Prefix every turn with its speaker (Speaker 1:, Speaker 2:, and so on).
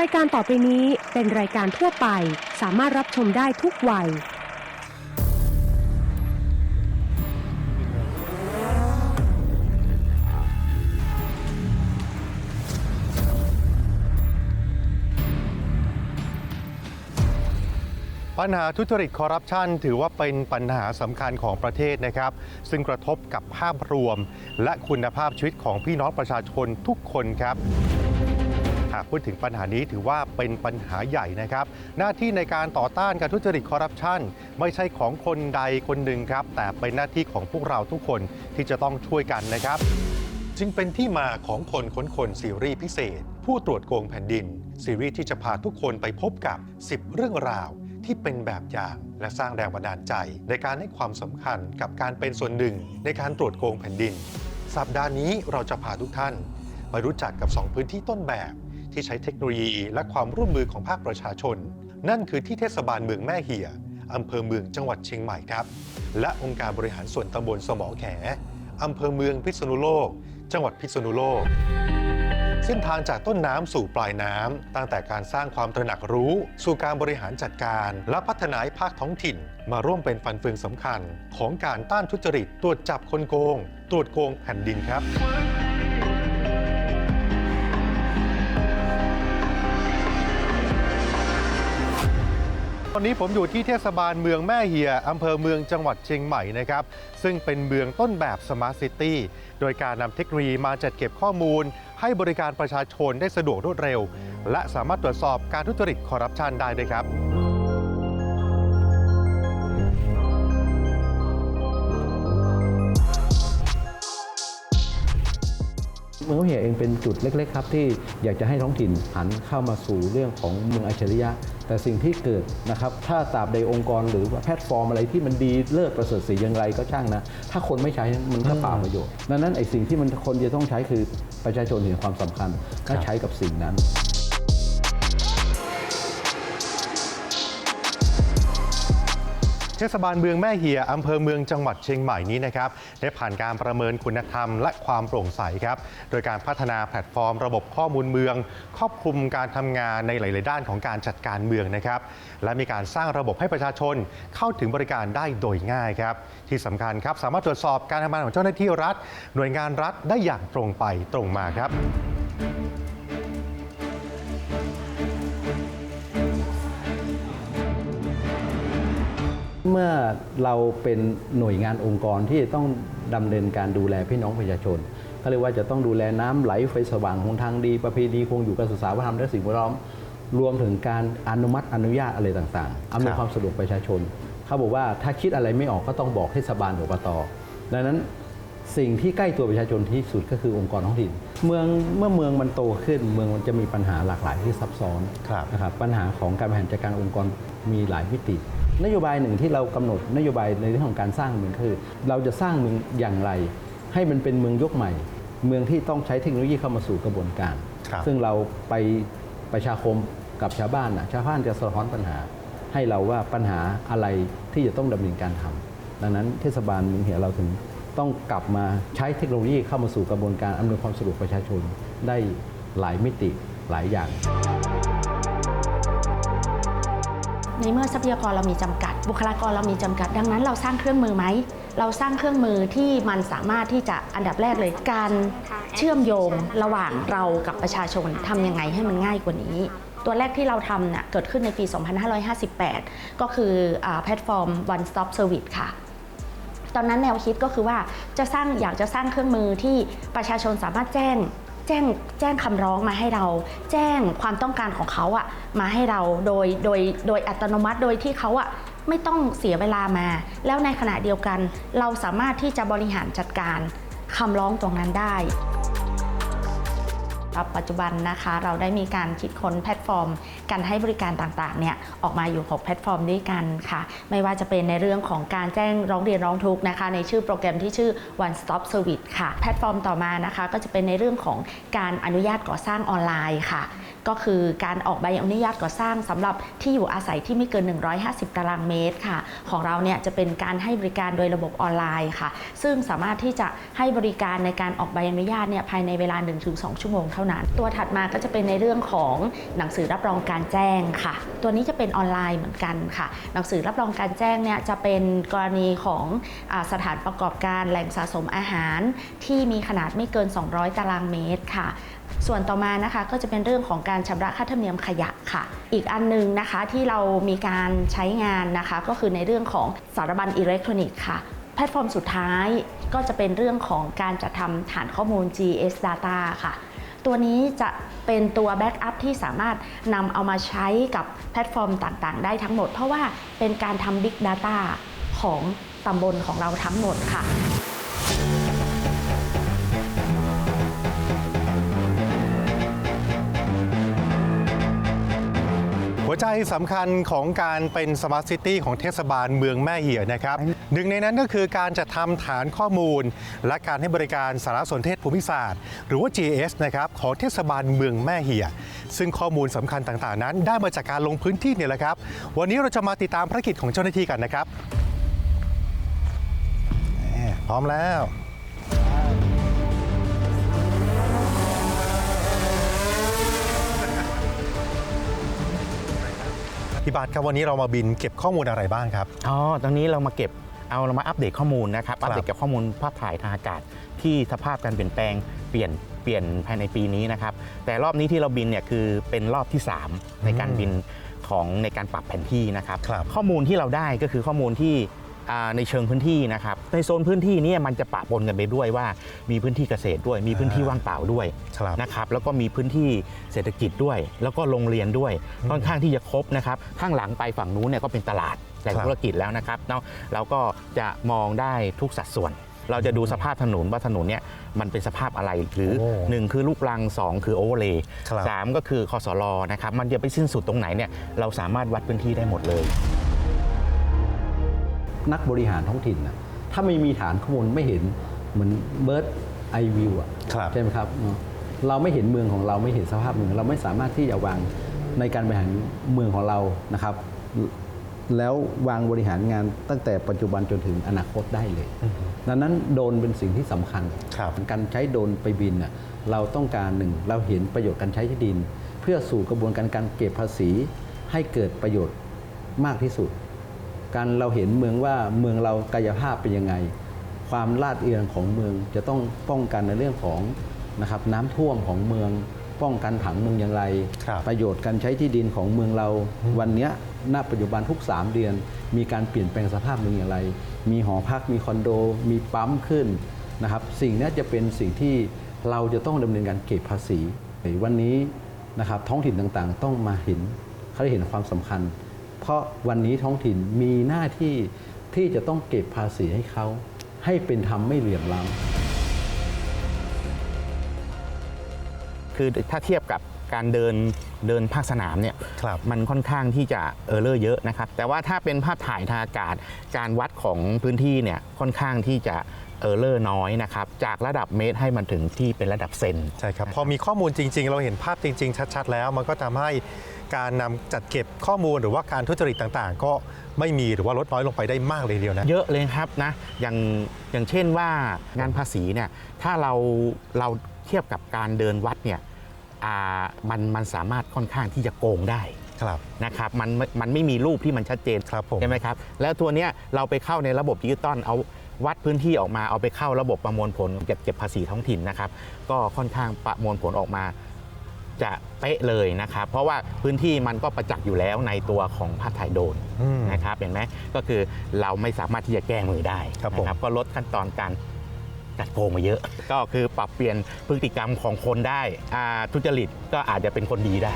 Speaker 1: รายการต่อไปนี้เป็นรายการทั่วไป สามารถรับชมได้ทุกวัย
Speaker 2: ปัญหาทุจริตคอร์รัปชันถือว่าเป็นปัญหาสำคัญของประเทศนะครับ ซึ่งกระทบกับภาพรวม และคุณภาพชีวิตของพี่น้องประชาชนทุกคนครับากพูดถึงปัญหานี้ถือว่าเป็นปัญหาใหญ่นะครับ หน้าที่ในการต่อต้านการทุจริตคอร์รัปชันไม่ใช่ของคนใดคนหนึ่งครับ แต่เป็นหน้าที่ของพวกเราทุกคนที่จะต้องช่วยกันนะครับ จึงเป็นที่มาของคนค้นคนซีรีส์พิเศษ ผู้ตรวจโกงแผ่นดิน ซีรีส์ที่จะพาทุกคนไปพบกับ 10 เรื่องราวที่เป็นแบบอย่างและสร้างแรงบันดาลใจ ในการให้ความสำคัญกับการเป็นส่วนหนึ่ง ในการตรวจโกงแผ่นดิน สัปดาห์นี้เราจะพาทุกท่านมารู้จักกับ 2 พื้นที่ต้นแบบ ที่ใช้เทคโนโลยีและความร่วมมือของภาคประชาชน นั่นคือที่เทศบาลเมืองแม่เหี่ยอำเภอเมืองจังหวัดเชียงใหม่ครับ และองค์การบริหารส่วนตำบลสมอแขอำเภอเมืองพิษณุโลก จังหวัดพิษณุโลก เส้นทางจากต้นน้ำสู่ปลายน้ำตั้งแต่การสร้างความตระหนักรู้ สู่การบริหารจัดการ และพัฒนาภาคท้องถิ่น มาร่วมเป็นฟันเฟืองสำคัญ ของการต้านทุจริตตรวจจับคนโกง ตรวจโกงแผ่นดินครับ อนนี้ผมอยู่ที่เทศบาลเมืองแม่เหียอำเภอเมืองจังหวัดเชียงใหม่นะครับ ซึ่งเป็นเมืองต้นแบบสมาร์ทซิตี้ โดยการนำเทคโนโลยีมาจัดเก็บข้อมูล ให้บริการประชาชนได้สะดวกรวดเร็ว และสามารถตรวจสอบการทุจริตคอร์รัปชันได้ด้วยครับ
Speaker 3: เมืองเหี่ยเองเป็นจุดเล็กๆครับที่อยากจะให้ท้องถิ่นหันเข้ามาสู่เรื่องของเมืองอัจฉริยะ แต่สิ่งที่เกิดนะครับถ้าตราบใดองค์กรหรือว่าแพลตฟอร์มอะไรที่มันดีเลิศประเสริฐสีอย่างไรก็ช่างนะ ถ้าคนไม่ใช้มันก็เปล่าประโยชน์ดังนั้นไอ้สิ่งที่มันคนจะต้องใช้คือประชาชนเห็นความสำคัญก็ใช้กับสิ่งนั้น
Speaker 2: เทศบาลเมืองแม่เหียอำเภอเมืองจังหวัดเชียงใหม่นี้นะครับได้ผ่านการประเมินคุณธรรมและความโปร่งใสครับโดยการพัฒนาแพลตฟอร์มระบบข้อมูลเมือง ครอบคลุมการทำงานในหลาย ๆ ด้านของการจัดการเมืองนะครับและมีการสร้างระบบให้ประชาชนเข้าถึงบริการได้โดยง่ายครับที่สำคัญครับสามารถตรวจสอบการทำงานของเจ้าหน้าที่รัฐ หน่วยงานรัฐได้อย่างตรงไปตรงมาครับ
Speaker 3: เมื่อเราเป็นหน่วยงานองค์กรที่ต้องดำเนินการดูแลพี่น้องประชาชนเขาเรียกว่าจะต้องดูแลน้ำไหลไฟสว่างหนทางดี ประเพณีคงอยู่การศึกษาวัฒนธรรมและสิ่งแวดล้อม รวมถึงการอนุมัติอนุญาตอะไรต่างๆอำนวย
Speaker 2: ครับ
Speaker 3: ความสะดวกประชาชน เขาบอกว่าถ้าคิดอะไรไม่ออกก็ต้องบอกเทศบาลหรืออบตดังนั้นสิ่งที่ใกล้ตัวประชาชนที่สุดก็คือองค์กรท้องถิ่น เมืองเมื่อเมืองมันโตขึ้น เมืองมันจะมีปัญหาหลากหลายที่ซับซ้อน
Speaker 2: ครับ
Speaker 3: นะครับปัญหาของการบริหารจัดการองค์กรมีหลายมิติ นโยบายหนึ่งที่เรากำหนดนโยบายในเรื่องของการสร้างเมืองคือ เราจะสร้างเมืองอย่างไร ให้มันเป็นเมืองยกใหม่ เมืองที่ต้องใช้เทคโนโลยีเข้ามาสู่กระบวนการ
Speaker 2: ครับ
Speaker 3: ซึ่งเราไปประชาคมกับชาวบ้านนะชาวบ้านจะสะท้อนปัญหา ให้เราว่าปัญหาอะไรที่จะต้องดำเนินการทำดังนั้นเทศบาลเมืองเหี่ยเราถึงต้องกลับมาใช้เทคโนโลยีเข้ามาสู่กระบวนการอำนวยความสะดวกประชาชนได้หลายมิติหลายอย่าง
Speaker 4: ในเมื่อทรัพยากรเรามีจำกัด บุคลากรเรามีจำกัด ดังนั้นเราสร้างเครื่องมือไหม เราสร้างเครื่องมือที่มันสามารถที่จะอันดับแรกเลย การเชื่อมโยงระหว่างเรากับประชาชนทำยังไงให้มันง่ายกว่านี้ตัวแรกที่เราทำน่ะเกิดขึ้นในปี 2558 ก็คือแพลตฟอร์ม One Stop Service ค่ะ ตอนนั้นแนวคิดก็คือว่าจะสร้างอยากจะสร้างเครื่องมือที่ประชาชนสามารถแจ้ง แจ้งแจ้งคำร้องมาให้เรา แจ้งความต้องการของเขาอะมาให้เราโดยโดยโดยอัตโนมัติโดยที่เขาอะไม่ต้องเสียเวลามา แล้วในขณะเดียวกัน เราสามารถที่จะบริหารจัดการคำร้องตรงนั้นได้ ปัจจุบันนะคะ เราได้มีการคิดค้นแพลตฟอร์ม การให้บริการต่างๆเนี่ยออกมาอยู่ 6 แพลตฟอร์มด้วยกันค่ะ ไม่ว่าจะเป็นในเรื่องของการแจ้งร้องเรียนร้องทุกข์นะคะ ในชื่อโปรแกรมที่ชื่อ One Stop Service ค่ะ แพลตฟอร์มต่อมานะคะ ก็จะเป็นในเรื่องของการอนุญาตก่อสร้างออนไลน์ค่ะก็คือการออกใบอนุญาตก่อสร้างสำหรับที่อยู่อาศัยที่ไม่เกิน 150 ตารางเมตรค่ะ ของเราเนี่ยจะเป็นการให้บริการโดยระบบออนไลน์ค่ะ ซึ่งสามารถที่จะให้บริการในการออกใบอนุญาตเนี่ยภายในเวลา 1-2 ชั่วโมงเท่านั้นนั้น ตัวถัดมาก็จะเป็นในเรื่องของหนังสือรับรองการแจ้งค่ะ ตัวนี้จะเป็นออนไลน์เหมือนกันค่ะ หนังสือรับรองการแจ้งเนี่ยจะเป็นกรณีของอสถานประกอบการแหล่งสะสมอาหาร ที่มีขนาดไม่เกิน 200 ตารางเมตรค่ะส่วนต่อมานะคะก็จะเป็นเรื่องของการชำระค่าธรรมเนียมขยะค่ะ อีกอันหนึงนะคะที่เรามีการใช้งานนะคะ ก็คือในเรื่องของสารบัญอิเล็กทรอนิกส์ค่ะ แพลตฟอร์มสุดท้ายก็จะเป็นเรื่องของการจัดทำฐานข้อมูล GS Data ค่ะ ตัวนี้จะเป็นตัวแบ็กอัพที่สามารถนำเอามาใช้กับแพลตฟอร์มต่างๆ ได้ทั้งหมด เพราะว่าเป็นการทำ Big Data ของตำบลของเราทั้งหมดค่ะ
Speaker 2: หัวใจสำคัญของการเป็นสมาร์ทซิตี้ของเทศบาลเมืองแม่เหี่ยนะครับ หนึ่งในนั้นก็คือการจัดทำฐานข้อมูล และการให้บริการสารสนเทศภูมิศาสตร์ หรือว่า GIS นะครับของเทศบาลเมืองแม่เหี่ย ซึ่งข้อมูลสำคัญต่างๆ นั้น ได้มาจากการลงพื้นที่เนี่ยแหละครับ วันนี้เราจะมาติดตามภารกิจของเจ้าหน้าที่กันนะครับพร้อมแล้ว พี่บาทครับวันนี้เรามาบินเก็บข้อมูลอะไรบ้างครับ
Speaker 5: อ๋อตรงนี้เรามาเก็บเอาเรามาอัปเดตข้อมูลนะครับ
Speaker 2: ครับ
Speaker 5: อัปเดตกับข้อมูลภาพถ่ายทางอากาศ ที่สภาพการเปลี่ยนแปลงเปลี่ยนเปลี่ยนภายในปีนี้นะครับ แต่รอบนี้ที่เราบินเนี่ยคือเป็นรอบที่ 3 ในการบินของในการปรับแผนที่นะครับ
Speaker 2: ครับ
Speaker 5: ข้อมูลที่เราได้ก็คือข้อมูลที่อ่า ในเชิงพื้นที่นะครับในโซนพื้นที่เนี้มันจะปะปนกันไปด้วยว่า มีพื้นที่เกษตรด้วย มีพื้นที่ว่างเปล่าด้วย
Speaker 2: ครับ
Speaker 5: นะครับแล้วก็มีพื้นที่เศรษฐกิจด้วย แล้วก็โรงเรียนด้วยค่อนข้างที่จะครบนะครับข้างหลังไปฝั่งนู้นเนี่ยก็เป็นตลาดแหล่ง
Speaker 2: ครับ
Speaker 5: ธุรกิจแล้วนะครับเนาะเราก็จะมองได้ทุกสัดส่วน เราจะดูสภาพถนนว่าถนนเนี่ยมันเป็นสภาพอะไรหรือ
Speaker 2: โอ้
Speaker 5: หนึ่งคือลูกรังสองคือโอเวอร์เลย์
Speaker 2: ครับ
Speaker 5: สามก็คือคอสลอนะครับมันจะไปสิ้นสุดตรงไหนเนี่ยเราสามารถวัดพื้นที่ได้หมดเลย
Speaker 3: นักบริหารท้องถิ่นนะถ้าไม่มีฐานข้อมูลไม่เห็นเหมือนเบิร์ดไอวิวอะ
Speaker 2: ครับ
Speaker 3: ใช่ไหมครับเนอะเราไม่เห็นเมืองของเราไม่เห็นสภาพเมือง เราไม่สามารถที่จะวางในการบริหารเมืองของเรานะครับ แล้ววางบริหารงานตั้งแต่ปัจจุบันจนถึงอนาคตได้เลย ดังนั้นโดรนเป็นสิ่งที่สำคัญ
Speaker 2: ครับ
Speaker 3: การใช้โดรนไปบินน่ะเราต้องการหนึ่งเราเห็นประโยชน์การใช้ที่ดิน เพื่อสู่กระบวนการการเก็บภาษีให้เกิดประโยชน์มากที่สุด การเราเห็นเมืองว่าเมืองเรากายภาพเป็นยังไง ความลาดเอียงของเมืองจะต้องป้องกันในเรื่องของนะครับน้ำท่วมของเมืองป้องกันผังเมืองอย่างไร
Speaker 2: ครับ
Speaker 3: ประโยชน์การใช้ที่ดินของเมืองเรา วันเนี้ยณปัจจุบันทุก 3 เดือน มีการเปลี่ยนแปลงสภาพเมืองอย่างไร มีหอพักมีคอนโด มีปั๊มขึ้นนะครับสิ่งเนี้ยจะเป็นสิ่งที่เราจะต้องดำเนินการเก็บภาษีวันนี้นะครับท้องถิ่นต่างๆ ต้องมาเห็นเขาได้เห็นความสำคัญ เพราะวันนี้ท้องถิ่นมีหน้าที่ที่จะต้องเก็บภาษีให้เขา ให้เป็นธรรมไม่เหลื่อมล้ำ
Speaker 5: คือถ้าเทียบกับการเดินเดินภาคสนามเนี่ย
Speaker 2: ครับ
Speaker 5: มันค่อนข้างที่จะเออร์เลอร์เยอะนะครับ แต่ว่าถ้าเป็นภาพถ่ายทางอากาศการวัดของพื้นที่เนี่ยค่อนข้างที่จะเออร์เลอร์น้อยนะครับ จากระดับเมตรให้มันถึงที่เป็นระดับเซน
Speaker 2: ใช่ครับ พอมีข้อมูลจริง ๆ เราเห็นภาพจริง ๆ ชัด ๆ แล้ว มันก็ทำให้ การนำจัดเก็บข้อมูลหรือว่าการทุจริตต่างๆ ก็ไม่มีหรือว่าลดน้อยลงไปได้มากเลยทีเดียวนะ
Speaker 5: เยอะเลยครับนะอย่างอย่างเช่นว่างานภาษีเนี่ยถ้าเราเราเทียบกับการเดินวัดเนี่ยอ่ามันมันสามารถค่อนข้างที่จะโกงได้
Speaker 2: ครับ
Speaker 5: นะครับมันไม่มันไม่มีรูปที่มันชัดเจน
Speaker 2: ครับผม
Speaker 5: ใช่ไหมครับแล้วตัวเนี้ยเราไปเข้าในระบบดิจิตอลเอาวัดพื้นที่ออกมาเอาไปเข้าระบบประมวลผลเก็บเก็บภาษีท้องถิ่นนะครับก็ค่อนข้างประมวลผลออกมา จะเป๊ะเลยนะครับ เพราะว่าพื้นที่มันก็ประจักษ์อยู่แล้วในตัวของภาพถ่ายโดรน
Speaker 2: อืม
Speaker 5: นะครับเห็นไหมก็คือเราไม่สามารถที่จะแก้มือได้
Speaker 2: ครับผม
Speaker 5: นะก็ลดขั้นตอนการจัดโกงมาเยอะ ก็คือปรับเปลี่ยนพฤติกรรมของคนได้อ่าทุจริตก็อาจจะเป็นคนดีได้